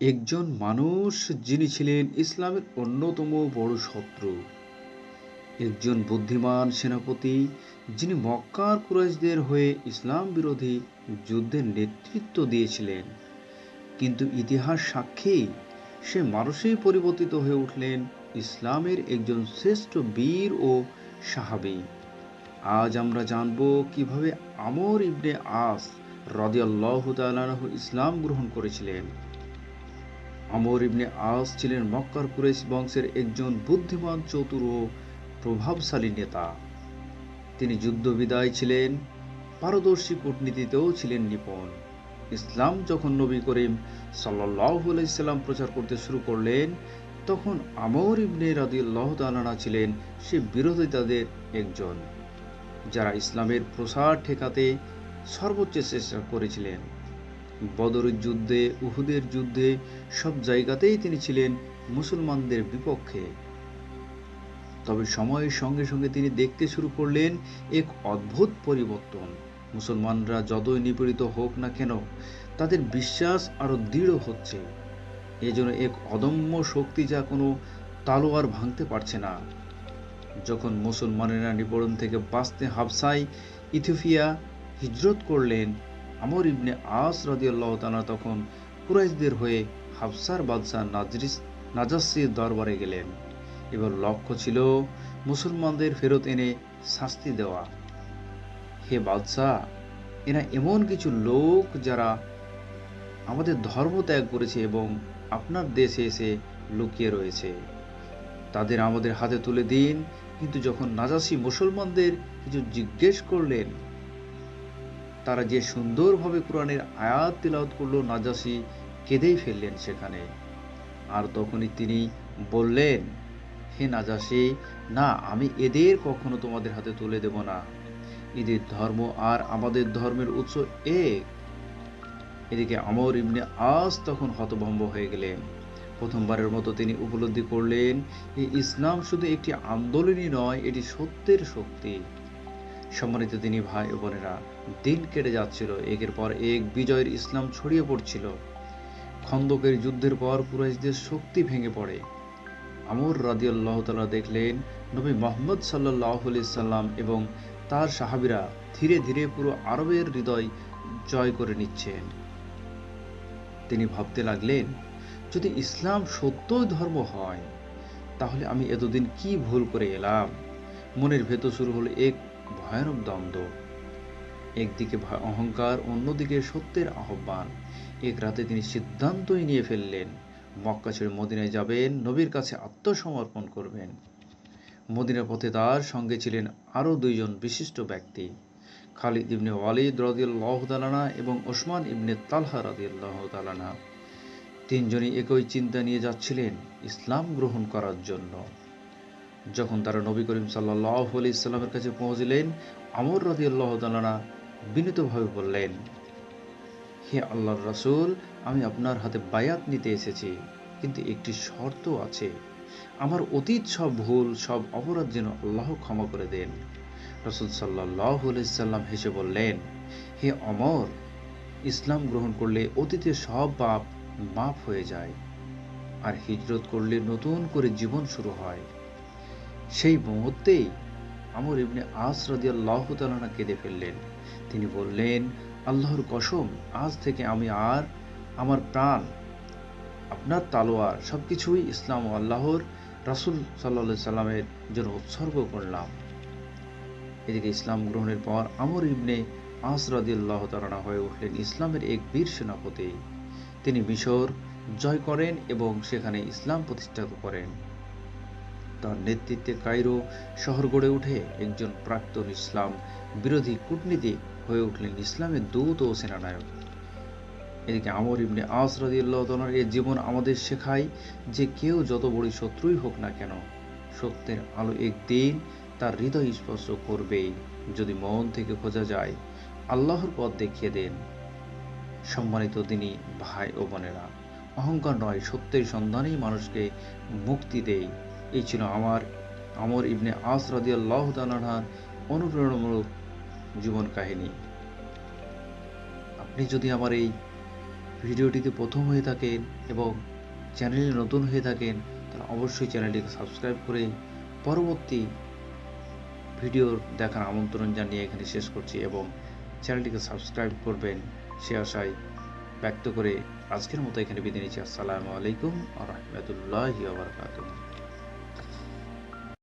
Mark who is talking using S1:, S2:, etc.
S1: একজন মানুষ যিনি ছিলেন ইসলামের অন্যতম বড় শত্রু। একজন বুদ্ধিমান সেনাপতি যিনি মক্কার কুরাইশদের হয়ে ইসলাম বিরোধী যুদ্ধের নেতৃত্ব দিয়েছিলেন। কিন্তু ইতিহাস সাক্ষী, সে মানুষেই পরিবর্তিত হয়ে উঠলেন ইসলামের একজন শ্রেষ্ঠ বীর ও সাহাবী। আজ আমরা জানব কীভাবে আমর ইবনে আস রদিয়াল্লাহু তাআলাহু ইসলাম গ্রহণ করেছিলেন। আমর ইবনে আস ছিলেন মক্কার কুরেশ বংশের একজন বুদ্ধিমান, চতুর ও প্রভাবশালী নেতা। তিনি যুদ্ধবিদায় ছিলেন, পারদর্শী কূটনীতিতেও ছিলেন নিপুণ। ইসলাম যখন নবী করিম সাল্লাহ সাল্লাম প্রচার করতে শুরু করলেন, তখন আমর ইবনে রাদিউল্লাহ তালানা ছিলেন সে বিরোধিতাদের একজন, যারা ইসলামের প্রসার ঠেকাতে সর্বোচ্চ চেষ্টা করেছিলেন। বদরের যুদ্ধে, উহুদের যুদ্ধে সব জায়গাতেই তিনি ছিলেন মুসলমানদের বিপক্ষে। তবে সময়ের সঙ্গে সঙ্গে তিনি দেখতে শুরু করলেন এক অদ্ভুত পরিবর্তন। মুসলমানরা যতই নিপীড়িত হোক না কেন, তাদের বিশ্বাস আরও দৃঢ় হচ্ছে। এজন্য এক অদম্য শক্তি যা কোনো তালোয়ার ভাঙতে পারছে না। যখন মুসলমানেরা নিপীড়ন থেকে বাঁচতে হাবসাই ইথিওপিয়া হিজরত করলেন আমর ইবনে আস রাদিয়াল্লাহ তাআলা তখন কুরাইশদের হয়ে হাফসার বাদশাহ নাজরিস, নাজাসির দরবারে গেলেন। এবার লক্ষ্য ছিল মুসলমানদের ফেরত এনে শাস্তি দেওয়া। হে বাদশাহ, এরা এমন কিছু লোক যারা আমাদের ধর্ম ত্যাগ করেছে এবং আপনার দেশে এসে লুকিয়ে রয়েছে। তাদের আমাদের হাতে তুলে দিন। কিন্তু যখন নাজাসি মুসলমানদের কিছু জিজ্ঞেস করলেন তারা যে সুন্দরভাবে কোরআনের আয়াত তিলাওয়াত করল, নাজাসি কেঁদেই ফেললেন সেখানে। আর তখনই তিনি বললেন, হে নাজাসি, না, আমি এদের কখনো তোমাদের হাতে তুলে দেব না। এদের ধর্ম আর আমাদের ধর্মের উৎস এক। এদিকে আমর ইবনে আজ তখন হতভম্ব হয়ে গেলেন। প্রথমবারের মতো তিনি উপলব্ধি করলেন ইসলাম শুধু একটি আন্দোলনই নয়, এটি সত্যের শক্তি। সম্মানিত তিনি ভাই ও বোনেরা, দিন কেটে যাচ্ছিল, একের পর এক বিজয়ের ইসলাম ছড়িয়ে পড়ছিল। খন্দকের যুদ্ধের পর কুরাইশদের শক্তি ভেঙে পড়ে। আমর রাদিয়াল্লাহ তালা দেখলেন, নবী মোহাম্মদ সাল্লাহ সাল্লাম এবং তার সাহাবিরা ধীরে ধীরে পুরো আরবের হৃদয় জয় করে নিচ্ছেন। তিনি ভাবতে লাগলেন, যদি ইসলাম সত্যই ধর্ম হয়, তাহলে আমি এতদিন কি ভুল করে এলাম? মনের ভেতর শুরু হলো এক ভয়ানক দ্বন্দ্ব। একদিকে অহংকার, অন্যদিকে সত্যের আহ্বান। এক রাতে তিনি সিদ্ধান্তই নিয়ে ফেললেন, মক্কা ছেড়ে মদিনায় যাবেন, নবীর কাছে আত্মসমর্পণ করবেন। মদিনার পথে তার সঙ্গে ছিলেন আরও দুইজন বিশিষ্ট ব্যক্তি, খালিদ ইবনে ওয়ালিদ রদিউল্লাহ তালানা এবং ওসমান ইবনে তালহা রদিউল্লাহ তালানা তিনজনই একই চিন্তা নিয়ে যাচ্ছিলেন ইসলাম গ্রহণ করার জন্য। যখন তারা নবী করিম সাল্লাহ আলি ইসলামের কাছে পৌঁছলেন, আমর রদিউল্লাহ তালানা বিনীতভাবে বললেন, হে আল্লাহর রাসুল, আমি আপনার হাতে বায়াত নিতে এসেছি, কিন্তু একটি শর্ত আছে। আমার অতীত সব ভুল, সব অপরাধ যেন আল্লাহ ক্ষমা করে দেন। রসুল সাল্লাহ সাল্লাম হেসে বললেন, হে অমর, ইসলাম গ্রহণ করলে অতীতের সব পাপ মাফ হয়ে যায়, আর হিজরত করলে নতুন করে জীবন শুরু হয়। সেই মুহূর্তেই আমর ইবনে আস রাদিয়াল্লাহ তালানা কেঁদে ফেললেন। তিনি বললেন, আল্লাহর কসম, আজ থেকে আমি আর আমার প্রাণ, আপনার তালোয়ার সবকিছুই ইসলাম ও আল্লাহর রাসুল সাল্লা সাল্লামের জন্য উৎসর্গ করলাম। এদিকে ইসলাম গ্রহণের পর আমর ইবনে আস রাদিয়াল্লাহ তালানা হয়ে উঠলেন ইসলামের এক বীর সেনাপতি। তিনি মিশর জয় করেন এবং সেখানে ইসলাম প্রতিষ্ঠা করেন। তার নেতৃত্বে কায়রো শহর গড়ে উঠে একজন প্রাক্তন ইসলাম বিরোধী কূটনীতিক হয়ে উঠলেন ইসলামের দূত ও সেনানায়ক। এদিকে আমর ইবনে আস রাদিয়াল্লাহর এর জীবন আমাদের শেখায় যে কেউ যত বড় শত্রুই হোক না কেন, সত্যের আলো একদিন তার হৃদয় স্পর্শ করবেই। যদি মন থেকে খোঁজা যায়, আল্লাহর পথ দেখিয়ে দেন। সম্মানিত তিনি ভাই ও বোনেরা, অহংকার নয়, সত্যের সন্ধানেই মানুষকে মুক্তি দেয় এই ছিল আমার আমর ইবনে আস রাদিয়াল্লাহ তালাহার অনুপ্রেরণামূলক জীবন কাহিনী। আপনি যদি আমার এই ভিডিওটিতে প্রথম হয়ে থাকেন এবং চ্যানেলে নতুন হয়ে থাকেন, তাহলে অবশ্যই চ্যানেলটিকে সাবস্ক্রাইব করে পরবর্তী ভিডিও দেখার আমন্ত্রণ জানিয়ে এখানে শেষ করছি এবং চ্যানেলটিকে সাবস্ক্রাইব করবেন সে আশায় ব্যক্ত করে আজকের মতো এখানে বিদায় নিচ্ছি। আসসালামু আলাইকুম আ রহমতুল্লাহি